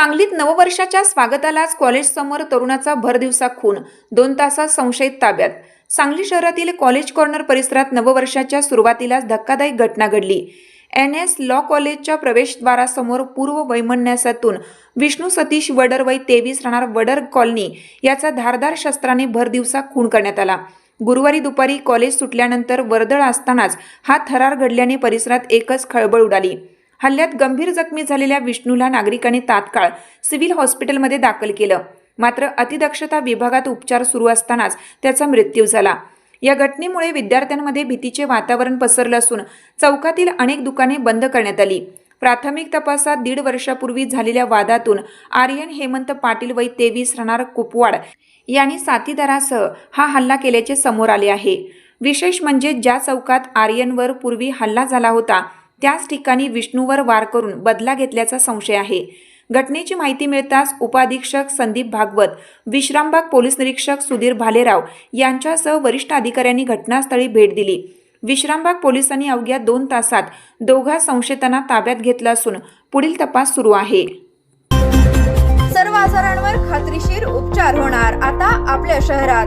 सांगलीत नववर्षाच्या स्वागतालाच कॉलेजसमोर तरुणाचा भरदिवसा खून. दोन तासात संशयित ताब्यात. सांगली शहरातील कॉलेज कॉर्नर परिसरात नववर्षाच्या सुरुवातीलाच धक्कादायक घटना घडली. एन एस लॉ कॉलेजच्या प्रवेशद्वारासमोर पूर्व वैमन्यासातून विष्णू सतीश वडर वय तेवीस राहणार वडर कॉलनी याचा धारदार शस्त्राने भरदिवसा खून करण्यात आला. गुरुवारी दुपारी कॉलेज सुटल्यानंतर वर्दळ असतानाच हा थरार घडल्याने परिसरात एकच खळबळ उडाली. हल्ल्यात गंभीर जखमी झालेल्या विष्णूला नागरिकांनी तात्काळ सिव्हिल हॉस्पिटलमध्ये दाखल केलं. मात्र अतिदक्षता विभागात उपचार सुरू असतानाच त्याचा मृत्यू झाला. या घटनेमुळे विद्यार्थ्यांमध्ये भीतीचे वातावरण पसरलं असून चौकातील अनेक दुकाने बंद करण्यात आली. प्राथमिक तपासात दीड वर्षापूर्वी झालेल्या वादातून आर्यन हेमंत पाटील वै तेवीस राहणार कुपवाड यांनी साथीदारासह हा हल्ला केल्याचे समोर आले आहे. विशेष म्हणजे ज्या चौकात आर्यनवर पूर्वी हल्ला झाला होता त्याच ठिकाणी विष्णूवर वार करून बदला घेतल्याचा संशय आहे. घटनेची माहिती मिळताच उपाधीक्षक संदीप भागवत विश्रामबाग पोलीस निरीक्षक सुधीर भालेराव यांच्यासह वरिष्ठ अधिकाऱ्यांनी घटनास्थळी भेट दिली. विश्रामबाग पोलिसांनी अवघ्या दोन तासात दोघा संशयितांना ताब्यात घेतलं असून पुढील तपास सुरू आहे. सर्व आजारांवर खात्रीशीर उपचार होणार. आता आपल्या शहरात